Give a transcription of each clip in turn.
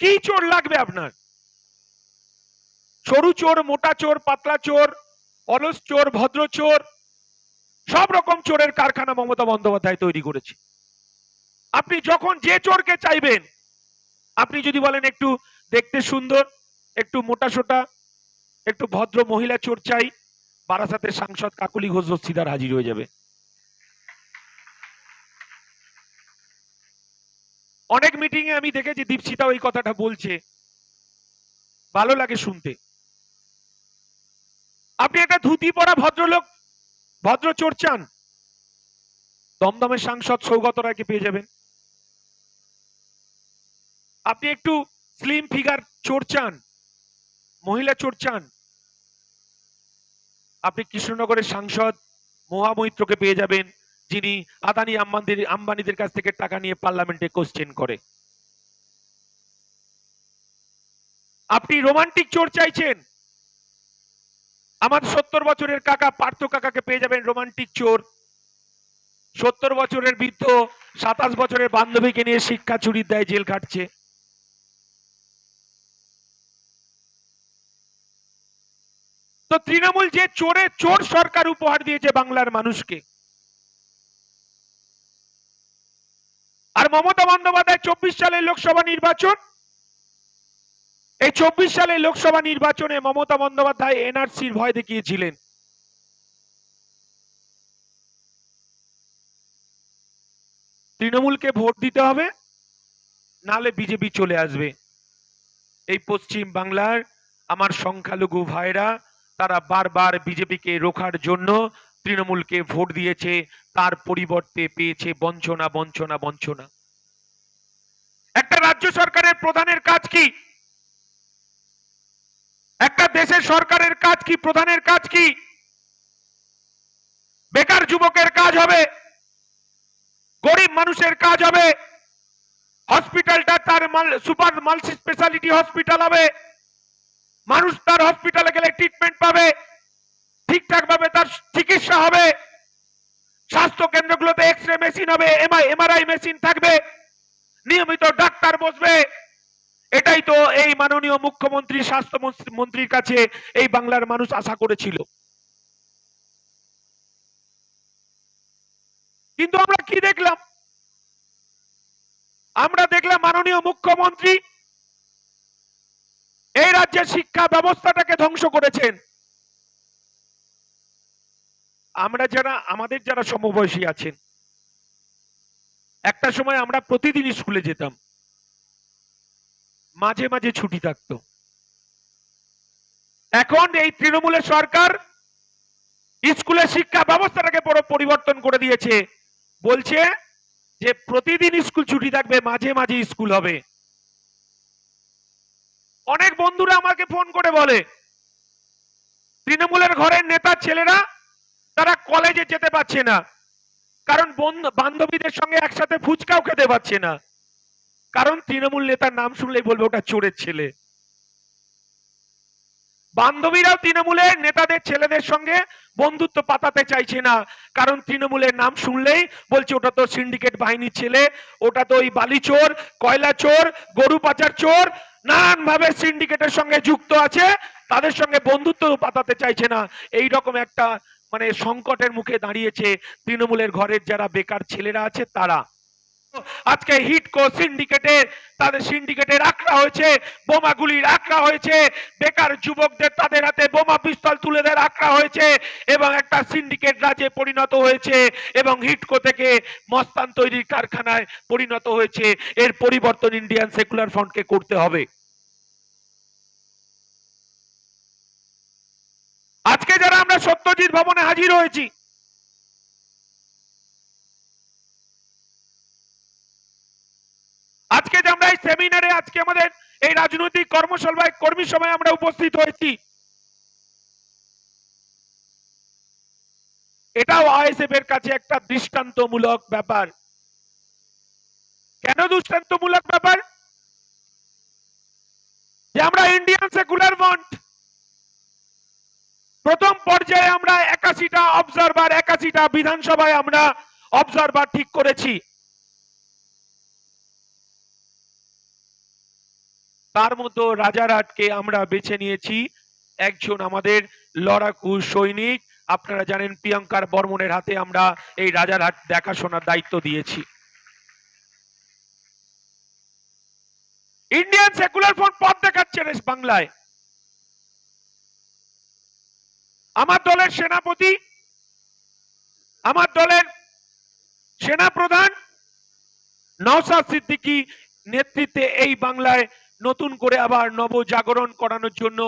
কি চোর লাগবে আপনার? সরু চোর, মোটা চোর, পাতলা চোর, অলস চোর, ভদ্র চোর, সব রকম চোরের কারখানা মমতা বন্দ্যোপাধ্যায় তৈরি করেছে। আপনি যখন যে চোরকে চাইবেন, আপনি যদি বলেন একটু দেখতে সুন্দর, একটু মোটা সোটা, একটু ভদ্র মহিলা চোর চাই, বারাসাতের সাংসদ কাকুলি ঘোষ দস্তিদার হাজির হয়ে যাবে। অনেক মিটিং এ আমি দেখেছি দীপশিতা ওই কথাটা বলছে। ভালো লাগে শুনতে। আপনি একটা ধুতি পরা ভদ্রলোক, ভদ্র চোর চান? দমদমের সাংসদ সৌগত রায়কে পেয়ে যাবেন। আপনি একটু স্লিম ফিগার চোর চান, মহিলা চোর চান? আপনি কৃষ্ণনগরের সাংসদ মহামৈত্রকে পেয়ে যাবেন। যিনি আদানি আম্বানিদের আম্বানিদের কাছ থেকে টাকা নিয়ে পার্লামেন্টে কোশ্চেন করে। আপনি রোমান্টিক চোর চাইছেন? আমার সত্তর বছরের কাকা পার্থ কাকাকে পেয়ে যাবেন রোমান্টিক চোর। সত্তর বছরের বৃদ্ধ সাতাশ বছরের বান্ধবীকে নিয়ে শিক্ষা চুরির দেয়, জেল কাটছে তো তৃণমূল যে চোরে চোর সরকার উপহার দিয়েছে বাংলার মানুষকে আর মমতা বন্দ্যোপাধ্যায় চব্বিশ সালের লোকসভা নির্বাচন, এই চব্বিশ সালের লোকসভা নির্বাচনে মমতা বন্দ্যোপাধ্যায় এনআরসির ভয় দেখিয়েছিলেন। তৃণমূলকে ভোট দিতে হবে, নালে বিজেপি চলে আসবে। এই পশ্চিম বাংলার আমার সংখ্যালঘু ভাইরা, তারা বারবার বিজেপিকে রোখার জন্য তৃণমূলকে ভোট দিয়েছে, তার পরিবর্তে পেয়েছে বঞ্চনা বঞ্চনা বঞ্চনা। একটা রাজ্য সরকারের প্রধানের কাজ কি? একটা দেশের সরকারের কাজ কি? প্রধানের কাজ কি? বেকার যুবকের কাজ হবে। গরিব মানুষের কাজ হবে। হসপিটালটা তার সুপার মাল্টি স্পেশালিটি হসপিটাল হবে। মানুষ তার হসপিটালে গেলে ট্রিটমেন্ট পাবে। ঠিকঠাক ভাবে তার চিকিৎসা হবে। স্বাস্থ্য কেন্দ্রগুলোতে এক্স রে মেশিন হবে এমআরআই মেশিন থাকবে। নিয়মিত ডাক্তার বসবে। এটাই তো এই মাননীয় মুখ্যমন্ত্রী, স্বাস্থ্য মন্ত্রীর কাছে এই বাংলার মানুষ আশা করেছিল। কিন্তু আমরা কি দেখলাম? আমরা দেখলাম মাননীয় মুখ্যমন্ত্রী এই রাজ্যের শিক্ষা ব্যবস্থাটাকে ধ্বংস করেছেন। আমরা যারা আমাদের যারা সমবয়সী আছেন একটা সময় আমরা প্রতিদিন স্কুলে যেতাম। মাঝে মাঝে ছুটি থাকতো। এখন এই তৃণমূলের সরকার স্কুলের শিক্ষা ব্যবস্থাটাকে পুরো পরিবর্তন করে দিয়েছে। বলছে যে প্রতিদিন স্কুল ছুটি থাকবে, মাঝে মাঝে স্কুল হবে। অনেক বন্ধুরা আমাকে ফোন করে বলে, তৃণমূলের ঘরের নেতার ছেলেরা তারা কলেজে যেতে পারছে না। কারণ বান্ধবীদের সঙ্গে একসাথে ফুচকাও খেতে পারছে না। কারণ তৃণমূল নেতার নাম শুনলেই বলবে ওটা চোরের ছেলে। বান্ধবীরাও তৃণমূলের, নেতাদের, ছেলেদের সঙ্গে বন্ধুত্ব পাতাতে চাইছে না। কারণ তৃণমূলের নাম শুনলেই বলছে, ওটা তো সিন্ডিকেট বাহিনীর ছেলে, ওটা তো ওই বালি চোর, কয়লা চোর, গরু পাচার চোর নানান ভাবে সিন্ডিকেটের সঙ্গে যুক্ত আছে, তাদের সঙ্গে বন্ধুত্ব পাতাতে চাইছে না। এই রকম একটা মানে সংকটের মুখে দাঁড়িয়েছে তৃণমূলের ঘরের যারা বেকার ছেলেরা আছে তারা। আজকে হিটকো সিন্ডিকেটে তাদের সিন্ডিকেটের আঁকড়া হয়েছে, বোমাগুলির আঁকড়া হয়েছে, বেকার যুবকদের তাদের হাতে বোমা পিস্তল তুলে দেওয়ার আঁকড়া হয়েছে এবং একটা সিন্ডিকেট রাজে পরিণত হয়েছে এবং হিটকো থেকে মস্তান তৈরির কারখানায় পরিণত হয়েছে। এর পরিবর্তন ইন্ডিয়ান সেকুলার ফ্রন্টকে করতে হবে। আজকে যারা আমরা সত্যজিৎ ভবনে হাজির হয়েছি, আজকে যে আমরা এই সেমিনারে, আজকে আমাদের এই রাজনৈতিক কর্মসভায় কর্মী সভায় আমরা উপস্থিত হয়েছি, এটাও আইএসএফ এর কাছে একটা দৃষ্টান্তমূলক ব্যাপার। কেন দৃষ্টান্তমূলক ব্যাপার? যে আমরা ইন্ডিয়ান সেকুলার ফ্রন্ট প্রথম পর্যায়ে আমরা একাশিটা অবজারভার একাশিটা বিধানসভায় আমরা অবজারভার ঠিক করেছি। তার মতো রাজারহাটকে আমরা বেছে নিয়েছি। একজন আমাদের লড়াকু সৈনিক, আপনারা জানেন প্রিয়াঙ্কার বর্মনের হাতে আমরা এই রাজারহাট দেখাশোনার দায়িত্ব দিয়েছি। ইন্ডিয়ান সেকুলার ফোন পথ দেখাচ্ছে বাংলায়। আমার দলের সেনাপতি, আমার দলের সেনা প্রধান নওসাদ সিদ্দিকি নেতৃত্বে এই বাংলায় নতুন করে আবার নবজাগরণ করানোর জন্য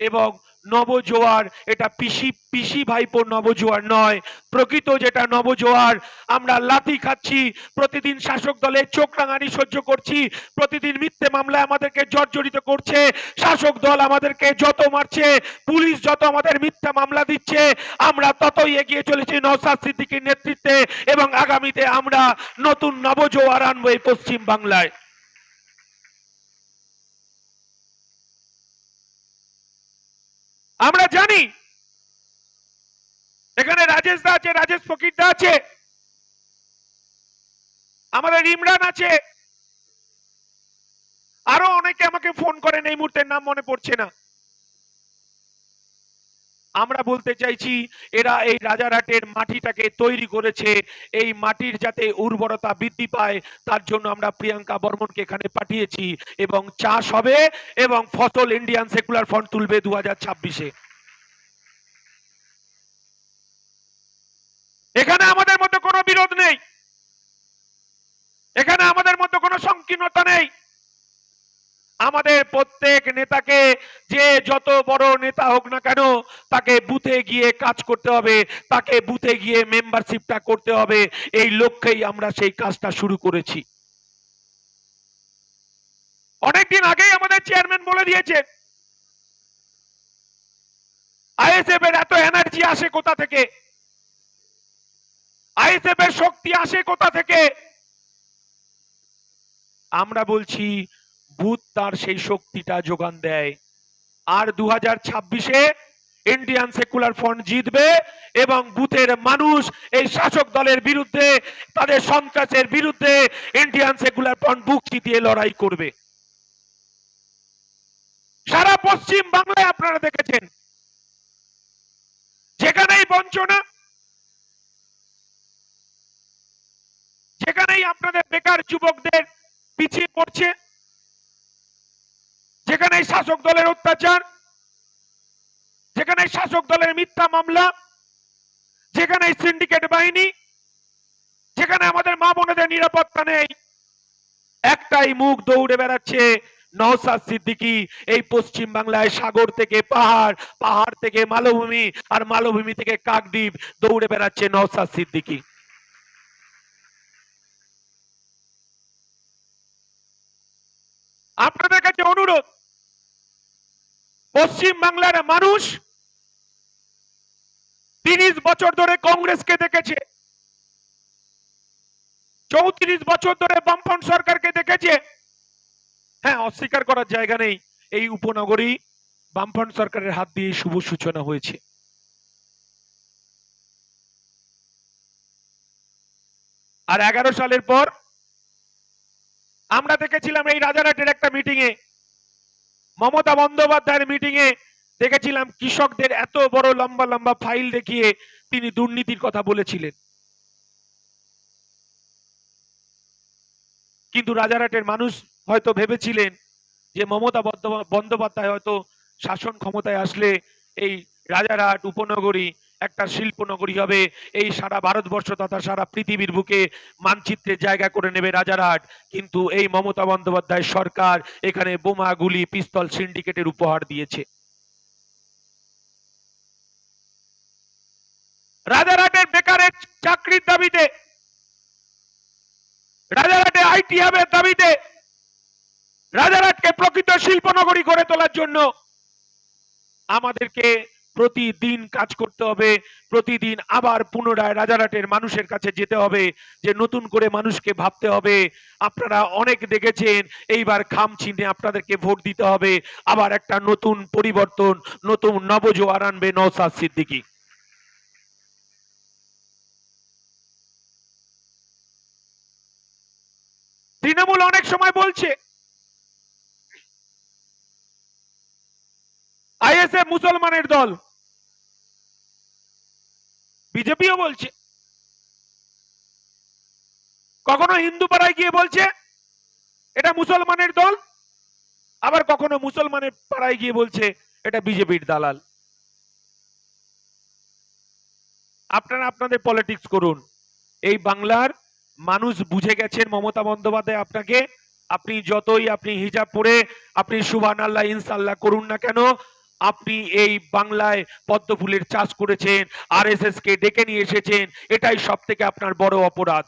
এবং নবজোয়ার, এটা পিসি পিসি ভাইপো নবজোয়ার নয়। প্রকৃত যেটা নবজোয়ার, আমরা লাথি খাচ্ছি, প্রতিদিন শাসক দলের চোখ রাঙানি সহ্য করছি, প্রতিদিন মিথ্যে মামলায় আমাদেরকে জর্জরিত করছে, শাসক দল আমাদেরকে যত মারছে, পুলিশ যত আমাদের মিথ্যা মামলা দিচ্ছে, আমরা ততই এগিয়ে চলেছি নওসাদ সিদ্দিকীর নেতৃত্বে এবং আগামীতে আমরা নতুন নবজোয়ার আনব এই পশ্চিম বাংলায় আমরা জানি। এখানে রাজেশ দা আছে, রাজেশ ফকির দা আছে। আমাদের ইমরান আছে। আরও অনেকে আমাকে ফোন করেন, এই মুহূর্তের নাম মনে পড়ছে না। আমরা বলতে চাইছি, এরা এই রাজারহাটের মাটিটাকে তৈরি করেছে। এই মাটির যাতে উর্বরতা বৃদ্ধি পায়, তার জন্য আমরা প্রিয়াঙ্কা বর্মনকে এখানে পাঠিয়েছি এবং চাষ হবে এবং ফসল ইন্ডিয়ান সেকুলার ফ্রন্ট তুলবে দু হাজার ছাব্বিশে। এখানে আমাদের মধ্যে কোনো বিরোধ নেই। এখানে আমাদের মধ্যে কোনো সংকীর্ণতা নেই। আমাদের প্রত্যেক নেতাকে যে যত বড় নেতা হোক না কেন, তাকে বুথে গিয়ে কাজ করতে হবে, তাকে বুথে গিয়ে মেম্বারশিপটা করতে হবে। এই লক্ষ্যেই আমরা সেই কাজটা শুরু করেছি। অনেকদিন আগেই আমাদের চেয়ারম্যান বলে দিয়েছেন আইএসএফ এর এত এনার্জি আসে কোথা থেকে? আইএসএফ এর শক্তি আসে কোথা থেকে? আমরা বলছি বুথ তার সেই শক্তিটা যোগান দেয়। আর দু হাজার ছাব্বিশে ইন্ডিয়ান সেকুলার ফ্রন্ট জিতবে এবং বুথের মানুষ এই শাসক দলের বিরুদ্ধে, তাদের সন্ত্রাসের বিরুদ্ধে ইন্ডিয়ান সেকুলার ফ্রন্ট বুক চিতিয়ে লড়াই করবে। সারা পশ্চিম বাংলায় আপনারা দেখেছেন। যেখানেই বঞ্চনা, যেখানেই আপনাদের বেকার যুবকদের পিছিয়ে পড়ছে শাসক দলের অত্যাচার, যেখানে শাসক দলের মিথ্যা মামলা, যেখানে সিন্ডিকেট বাহিনী, যেখানে আমাদের মা বোনেদের নিরাপত্তা নেই, একটাই মুখ দৌড়ে বেড়াচ্ছে নওসাদ সিদ্দিকী এই পশ্চিম বাংলায় সাগর থেকে পাহাড় পাহাড় থেকে মালভূমি আর মালভূমি থেকে কাকদ্বীপ দৌড়ে বেড়াচ্ছে নওসাদ সিদ্দিকী। আপনাদের কাছে অনুরোধ পশ্চিম বাংলার মানুষ তিরিশ বছর ধরে কংগ্রেসকে দেখেছে। চৌত্রিশ বছর ধরে বামফ্রন্ট সরকারকে দেখেছে। হ্যাঁ অস্বীকার করার জায়গা নেই। এই উপনগরী বামফ্রন্ট সরকারের হাত দিয়ে শুভ সূচনা হয়েছে। আর এগারো সালের পর আমরা দেখেছিলাম এই রাজারহাটের একটা মিটিং এ মমতা বন্দ্যোপাধ্যায়ের মিটিং এ দেখেছিলাম কৃষকদের এত বড় লম্বা লম্বা ফাইল দেখিয়ে তিনি দুর্নীতির কথা বলেছিলেন। কিন্তু রাজারহাটের মানুষ হয়তো ভেবেছিলেন যে মমতা বন্দ্যোপাধ্যায় হয়তো শাসন ক্ষমতায় আসলে এই রাজারহাট, উপনগরী একটা শিল্প নগরী হবে। এই সারা ভারতবর্ষ তথা সারা পৃথিবীর বুকে মানচিত্রে জায়গা করে নেবে রাজারহাট। কিন্তু এই মমতা বন্দ্যোপাধ্যায় সরকার এখানে বোমা, গুলি, পিস্তল, সিন্ডিকেটের উপহার দিয়েছে। রাজারহাটের বেকারের চাকরির দাবিতে, রাজারহাটে আইটি হাবের দাবিতে, রাজারহাটকে প্রকৃত শিল্প নগরী গড়ে তোলার জন্য আমাদেরকে প্রতিদিন কাজ করতে হবে, প্রতিদিন আবার পুনরায় রাজারহাটের মানুষের কাছে যেতে হবে, যে নতুন করে মানুষকে ভাবতে হবে। আপনারা অনেক দেখেছেন, এইবার খাম চিহ্নে আপনাদেরকে ভোট দিতে হবে, আবার একটা নতুন পরিবর্তন, নতুন নবজোয়ার আনবে নওসাদ সিদ্দিকী। তৃণমূল অনেক সময় বলছে বিএসএফ মুসলমানের দল। বিজেপিও বলছে। কখনো হিন্দু পাড়ায় গিয়ে বলছে, এটা মুসলমানের দল, আবার কখনো মুসলমানের পাড়ায় গিয়ে বলছে, এটা বিজেপির দালাল। আপনারা আপনাদের পলিটিক্স করুন। এই বাংলার মানুষ বুঝে গেছেন মমতা বন্দ্যোপাধ্যায় আপনাকে। আপনি যতই আপনি হিজাব পরে, আপনি সুবান আল্লাহ ইনসাল্লাহ করুন না কেন আপনি এই বাংলায় পদ্ম ফুলের চাষ করেছেন আর এস এস কে ডেকে নিয়ে এসেছেন, এটাই সব থেকে আপনার বড় অপরাধ।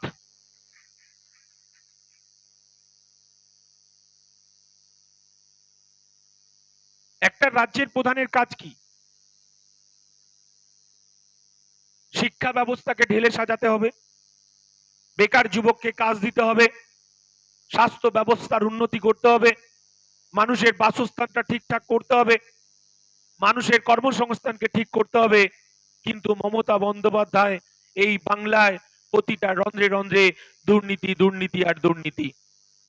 একটা রাজ্যের প্রধানের কাজ কি? শিক্ষা ব্যবস্থাকে ঢেলে সাজাতে হবে, বেকার যুবককে কাজ দিতে হবে, স্বাস্থ্য ব্যবস্থার উন্নতি করতে হবে, মানুষের বাসস্থানটা ঠিকঠাক করতে হবে মানুষের কর্মসংস্থানকে ঠিক করতে হবে। কিন্তু মমতা বন্দ্যোপাধ্যায় এই বাংলায় প্রতিটা রন্ধ্রে রন্ধ্রে দুর্নীতি দুর্নীতি আর দুর্নীতি।